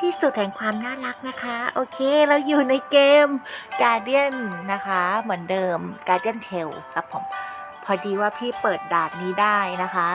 ที่สุดแห่งความน่ารักนะคะ โอเค เราอยู่ในเกม Guardian นะคะ เหมือนเดิม Guardian t a l ครับผม พอดีว่าพี่เปิดดานนี้ได้นะคะ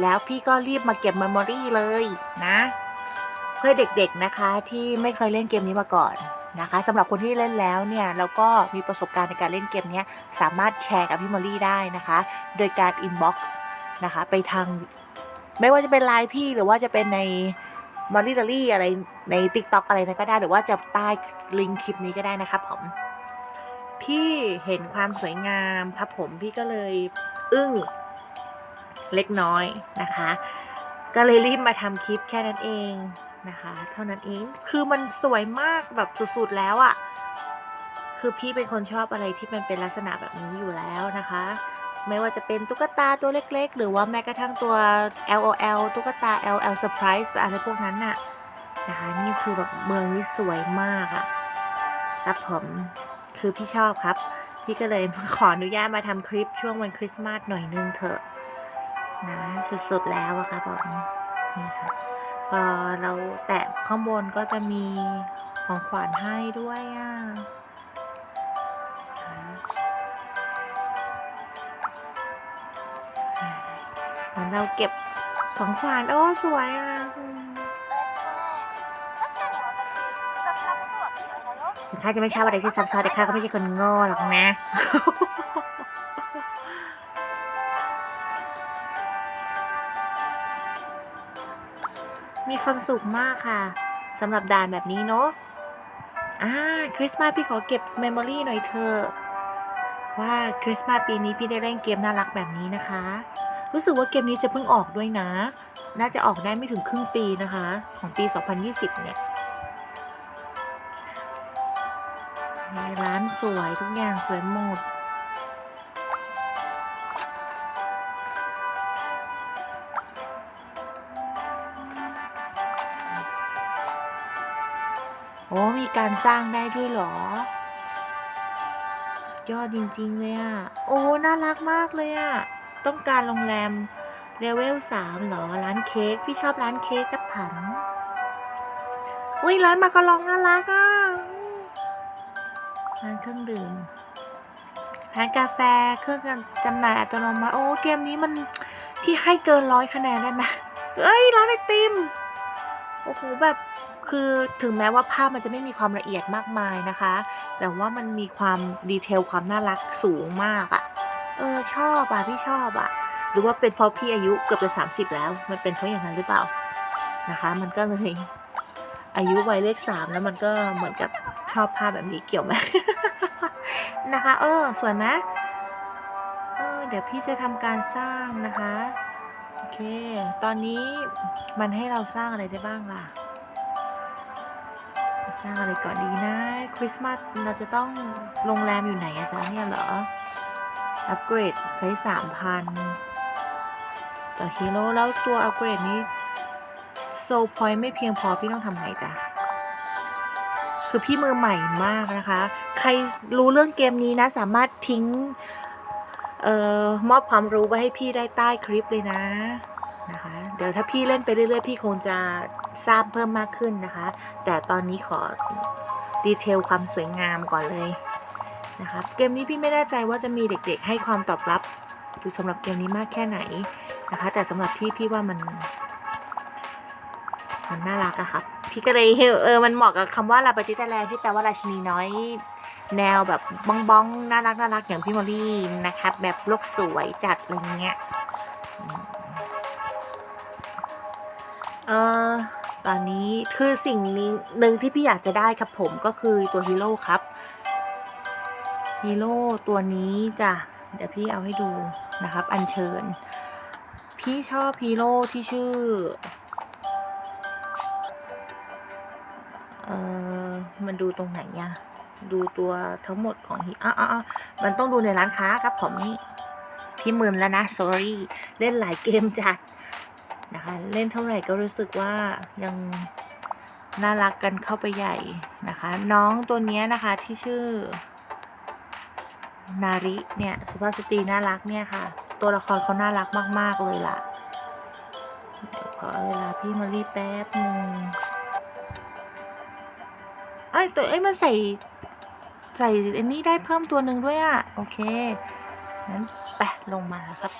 แล้วพี่ก็รีบมาเก็บ Memory เลยนะ เพื่อเด็กๆนะคะที่ไม่เคยเล่นเกมนี้มาก่อนนะคะสำหรับคนที่เล่นแล้วเนี่ยแล้วก็มีประสบการณ์ในการเล่นเกมนี้สามารถแชร์กับพี่มอลลี่ได้นะคะ โดยการ inbox นะคะไปทาง ไม่ว่าจะเป็นไลน์พี่หรือว่าจะเป็นใน มอลลี่ดอรี่อะไรใน t ิ k t o k อะไรนะก็ได้ หรือว่าจะใต้ลิงก์คลิปนี้ก็ได้นะครับผมพี่เห็นความสวยงามครับผมพี่ก็เลยอึ้งเล็กน้อยนะคะ ก็เลยรีบมาทำคลิปแค่นั้นเองนะคะ เท่านั้นเองคือมันสวยมากแบบสุดๆแล้วอะ่ะคือพี่เป็นคนชอบอะไรที่มันเป็นลักษณะแบบนี้อยู่แล้วนะคะ ไม่ว่าจะเป็นตุ๊กตาตัวเล็กๆ หรือว่าแม้กระทั่งตัว LOL ตุ๊กตา LL Surprise อะไรพวกนั้นน่ะนะคะนี่คือแบบเมืองนี้สวยมากอะครับผมคือพี่ชอบครับ พี่ก็เลยขออนุญาตมาทำคลิปช่วงวันคริสต์มาสหน่อยนึงเถอะนะสุดๆแล้วอะค่ะผมนี่ค่ะพอเราแตะข้างบนก็จะมีของขวัญให้ด้วยอะ่ะ เราเก็บของขวัญโอ้สวยอะข้าจะไม่ชอบอะไรที่ซับซ้อนแต่ข้าก็ไม่ใช่คนโง่หรอกนะมีความสุขมากค่ะสำหรับดานแบบนี้เนาะอ่าคริสต์มาสพี่ขอเก็บเมมโมรี่หน่อยเถอะว่าคริสต์มาสปีนี้พี่ได้เล่นเกมน่ารักแบบนี้นะคะ รู้สึกว่าเกมนี้จะเพิ่งออกด้วยนะ น่าจะออกได้ไม่ถึงครึ่งปีนะคะ ของปี 2020 เนี่ยร้านสวยทุกอย่างสวยหมดโอ้มีการสร้างได้ด้วยหรอ ยอดจริง ๆ เลยอะโอ้ น่ารักมากเลยอะ ต้องการโรงแรมเลเวลสามเหรอ ร้านเค้ก พี่ชอบร้านเค้กกับผัน อุ้ยร้านมาการองน่ารักอะ ร้านเครื่องดื่ม ร้านกาแฟ เครื่องจำหน่ายอัตโนมัติ โอ้ เกมนี้มันพี่ให้เกินร้อยคะแนนได้ไหมเอ้ย ร้านไอติม โอ้โห แบบคือถึงแม้ว่าภาพมันจะไม่มีความละเอียดมากมายนะคะ แต่ว่ามันมีความดีเทลความน่ารักสูงมากอะ่ะ เออชอบอะพี่ชอบอะหรือว่าเป็นเพราะพี่อายุเกือบจะสามสิบแล้ว มันเป็นเพราะอย่างนั้นหรือเปล่านะคะ มันก็เลยอายุวัยเลขสามแล้วมันก็เหมือนกับชอบภาพแบบนี้เกี่ยวไหมนะคะ เออสวยไหมเออเดี๋ยวพี่จะทำการสร้างนะคะโอเค ตอนนี้มันให้เราสร้างอะไรได้บ้างล่ะสร้างอะไรก่อนดีนะคริสต์มาสเราจะต้องโรงแรมอยู่ไหนอะจ๊ะเนี่ยเหรอ อัปเกรดใช้สามพันต่อฮีโร่แล้วตัวอัปเกรดนี้โซลพอยต์ไม่เพียงพอพี่ต้องทำไงจ๊ะคือพี่มือใหม่มากนะคะ ใครรู้เรื่องเกมนี้นะ สามารถทิ้งเอ่อมอบความรู้ไว้ให้พี่ได้ใต้คลิปเลยนะนะคะ เดี๋ยวถ้าพี่เล่นไปเรื่อยๆ พี่คงจะทราบเพิ่มมากขึ้นนะคะ แต่ตอนนี้ขอดีเทลความสวยงามก่อนเลย นะคะเกมนี้พี่ไม่แน่ใจว่าจะมีเด็กๆ ให้ความตอบรับคือสำหรับเกมนี้มากแค่ไหนนะคะ แต่สำหรับพี่พี่ว่ามัน มันน่ารักอะครับพี่ก็เลยเออมันเหมาะกับคำว่าลาปาติตาแลนที่แปลว่าราชินีน้อย แนวแบบบ้องบ้องๆน่ารักน่ารักอย่างพี่มอลลี่นะครับแบบโลกสวยจัดอะไรเงี้ยเออตอนนี้คือสิ่งหนึ่งที่พี่อยากจะได้ครับผมก็คือตัวฮีโร่ครับ ฮีโร่ตัวนี้จ้ะเดี๋ยวพี่เอาให้ดูนะครับ อัญเชิญ พี่ชอบฮีโร่ที่ชื่อ เออมันดูตรงไหนอะดูตัวทั้งหมดของฮีอะอะอะมันต้องดูในร้านค้าครับผมนี่พี่มึนแล้วนะ sorry เล่นหลายเกมจัดนะคะ เล่นเท่าไหร่ก็รู้สึกว่ายังน่ารักกันเข้าไปใหญ่นะคะ น้องตัวนี้นะคะที่ชื่อ นาริเนี่ยสุภาพสตรีน่ารักเนี่ยค่ะ ตัวละครเขาน่ารักมาก ๆ เลยล่ะ เดี๋ยวขอเวลาพี่มารีแป๊บหนึ่งไอ้ตัวไอ้มันใส่ ใส่อันนี้ได้เพิ่มตัวหนึ่งด้วยอะ โอเคงั้นไปลงมาครับ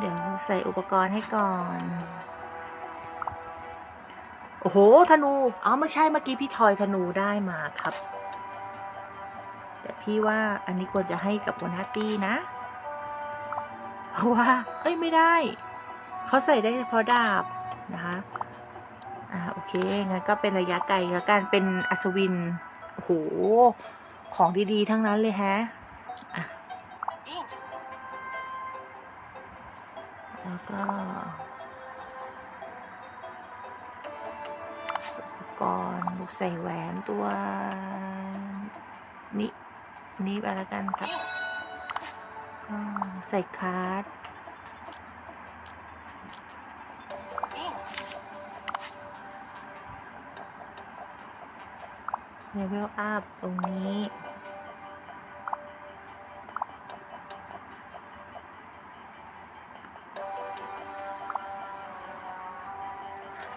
เดี๋ยวใส่อุปกรณ์ให้ก่อน โอ้โหธนู อ๋อไม่ใช่เมื่อกี้พี่ทอยธนูได้มาครับ แต่พี่ว่าอันนี้ควรจะให้กับหัวหน้าตี้นะ เพราะว่า เอ้ยไม่ได้ เขาใส่ได้เฉพาะดาบนะคะอ่าโอเคงั้นก็เป็นระยะไกลแล้วการเป็นอัศวินโอ้โหของดีๆ ทั้งนั้นเลยแฮะแล้วก็อุปกรณ์ใส่แหวนตัวนี้ นี้ไปแล้วกันครับใส่คาร์ดเลเวลอัพตรงนี้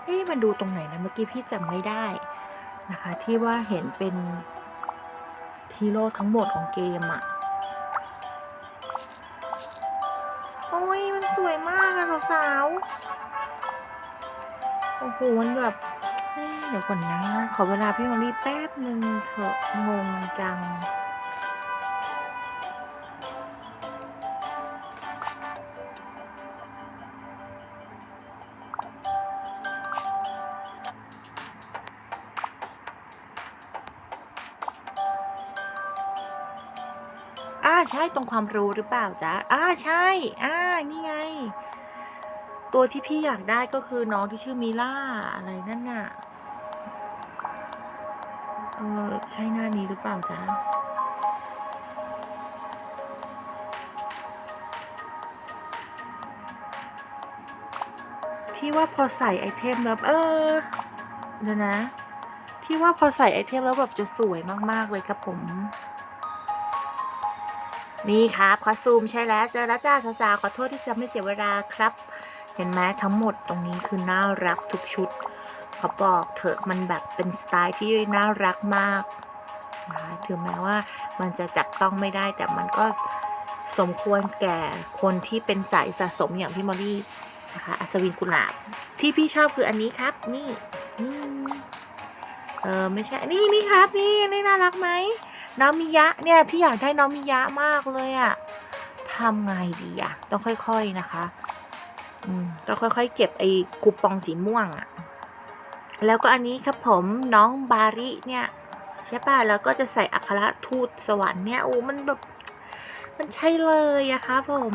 นี่มันดูตรงไหนนะ เมื่อกี้พี่จำไม่ได้นะคะ ที่ว่าเห็นเป็น ฮีโร่ทั้งหมดของเกมอะโอ้ยมันสวยมากอะสาวๆ โอ้โห มันแบบเอ๊ะเดี๋ยวก่อนนะ ขอเวลาพี่มารีแป๊บหนึ่งเถอะงงจัง อ่าใช่ตรงความรู้หรือเปล่าจ๊ะอ่าใช่อ่านี่ไง ตัวที่พี่อยากได้ก็คือน้องที่ชื่อมิล่าอะไรนั่นน่ะเออใช่หน้านี้หรือเปล่าจ๊ะที่ว่าพอใส่ไอเทมแล้วเออเดี๋ยวนะ ที่ว่าพอใส่ไอเทมแล้วแบบจะสวยมาก ๆ เลยครับผม นี่ครับคอสตูมใช่แล้วเจอแล้วจ้าสาวๆขอโทษที่จะไม่เสียเวลาครับ เห็นไหมทั้งหมดตรงนี้คือน่ารักทุกชุดขอบอกเถอะมันแบบเป็นสไตล์ที่น่ารักมากนะถึงแม้ว่ามันจะจับต้องไม่ได้แต่มันก็สมควรแก่คนที่เป็นสายสะสมอย่างพี่มอลลี่นะคะอัศวินกุหลาบที่พี่ชอบคืออันนี้ครับ นี่นี่เออไม่ใช่นี่นี่ครับ นี่นี่น่ารักไหม น้องมิยะเนี่ยพี่อยากได้น้องมิยะมากเลยอะทำไงดีอะต้องค่อยๆนะคะอืมต้องค่อยๆ เก็บไอ้คูปองสีม่วงอะแล้วก็อันนี้ครับผมน้องบาริเนี่ยใช่ป่ะแล้วก็จะใส่อัครทูตสวรรค์เนี่ยโอ้มันแบบมันใช่เลยอะคะผม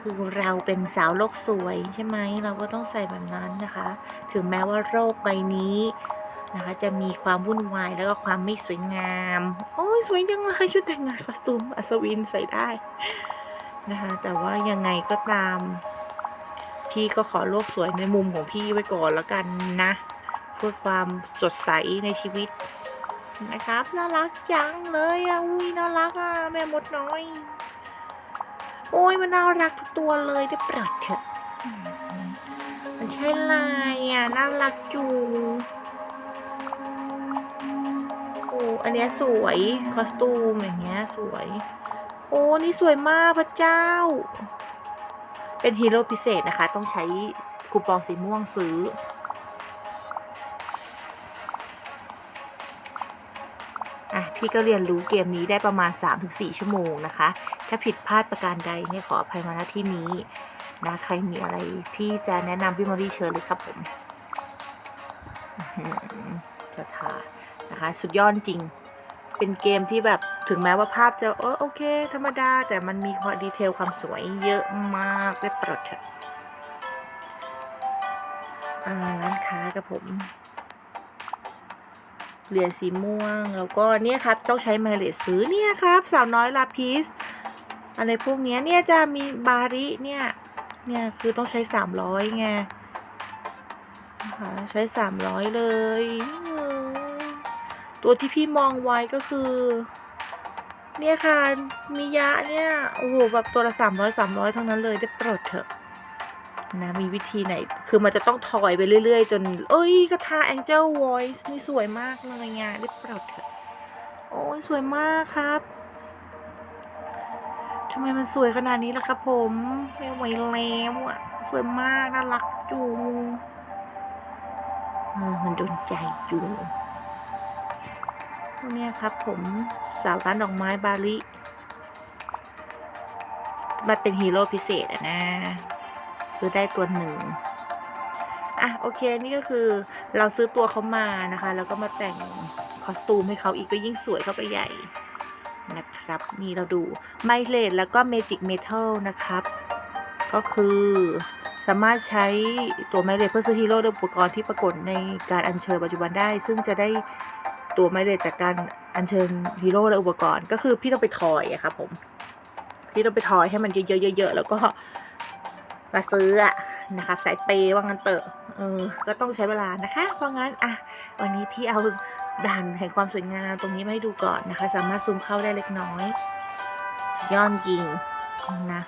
คือเราเป็นสาวโลกสวยใช่ไหมเราก็ต้องใส่แบบนั้นนะคะ ถึงแม้ว่าโรคใบนี้ นะคะ จะมีความวุ่นวายแล้วก็ความไม่สวยงาม โอ้ยสวยจังเลยชุดแต่งงานคอสตูมอัศวินใส่ได้นะคะ แต่ว่ายังไงก็ตาม พี่ก็ขอโลกสวยในมุมของพี่ไว้ก่อนแล้วกันนะ เพื่อความสดใสในชีวิตนะครับน่ารักจังเลยอะอุ้ยน่ารักอะแม่มดน้อย โอ้ยมันน่ารักทุกตัวเลยได้ปรดเถอะมันใช่ลายอะน่ารักจู อันเนี้ยสวย คอสตูมอย่างเงี้ยสวย โอ้นี่สวยมากพระเจ้า เป็นฮีโร่พิเศษนะคะ ต้องใช้คูปองสีม่วงซื้อ อะ พี่ก็เรียนรู้เกมนี้ได้ประมาณ 3-4 ชั่วโมงนะคะ ถ้าผิดพลาดประการใดเนี่ยขออภัยมาณที่นี้นะใครมีอะไรที่จะแนะนำพี่มอรี่เชิญเลยครับผมจะทาน นะคะ สุดยอดจริง เป็นเกมที่แบบถึงแม้ว่าภาพจะเออโอเค ธรรมดา แต่มันมีความดีเทลความสวยเยอะมากได้ปรดเถอะร้านค้ากับผมเหรียญสีม่วงแล้วก็เนี่ยครับต้องใช้ไมเลสซื้อเนี่ยครับสาวน้อยลาพิสอะไรพวกเนี้ยเนี่ยจะมีบาริเนี่ยเนี่ยคือต้องใช้สามร้อยไงนะคะใช้สามร้อยเลย ตัวที่พี่มองไว้ก็คือ เนี่ยค่ะ มียะเนี่ย โอ้โห แบบตัวละสามร้อยสามร้อยเท่านั้นเลยได้โปรดเถอะ นะ มีวิธีไหน คือมันจะต้องถอยไปเรื่อยๆ จน เอ้ยกระทา Angel Voice นี่สวยมากเลยงได้โปรดเถอะ โอ้ยสวยมากครับทำไมมันสวยขนาดนี้ล่ะครับผมไม่ไหวแล้วอะ สวยมาก น่ารักจูงเออมันโดนใจจูง เนี่ยครับผมสาวร้านดอกไม้บาลิมันเป็นฮีโร่พิเศษอะนะซื้อได้ตัวหนึ่งอะโอเคนี่ก็คือเราซื้อตัวเขามานะคะ แล้วก็มาแต่งคอสตูมให้เขาอีกก็ยิ่งสวยเข้าไปใหญ่นะครับนี่เราดูไมเลดแล้วก็เมจิกเมทัลนะครับ ก็คือสามารถใช้ตัวไมเลดเพื่อซื้อฮีโร่และอุปกรณ์ที่ปรากฏในการอัญเชิญปัจจุบันได้ ซึ่งจะได้ ตัวไมเลดจากการอัญเชิญฮีโร่และอุปกรณ์ ก็คือพี่ต้องไปทอยอะครับผมพี่ต้องไปทอยให้มันเยอะๆๆแล้วก็มาซื้ออะนะครับสายเปย์ว่างั้นเตอะเออก็ต้องใช้เวลานะคะเพราะงั้นอะวันนี้พี่เอาด่านแห่งความสวยงามตรงนี้มาให้ดูก่อนนะคะ สามารถซูมเข้าได้เล็กน้อย ย้อนยิงนะ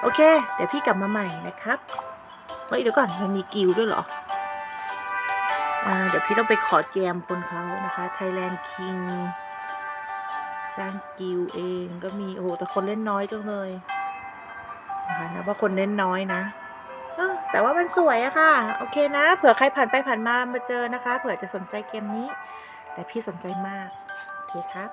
โอเค เดี๋ยวพี่กลับมาใหม่นะครับเฮ้ยเดี๋ยวก่อนมันมีกิลด้วยเหรอ เดี๋ยวพี่ต้องไปขอแจมคนเขานะคะ Thailand King สร้างกิลเองก็มี โอ้โห แต่คนเล่นน้อยจังเลยนะคะนะว่าคนเล่นน้อยนะแต่ว่ามันสวยอะค่ะ โอเคนะ เผื่อใครผ่านไปผ่านมามาเจอนะคะ เผื่อจะสนใจเกมนี้ แต่พี่สนใจมาก โอเคครับ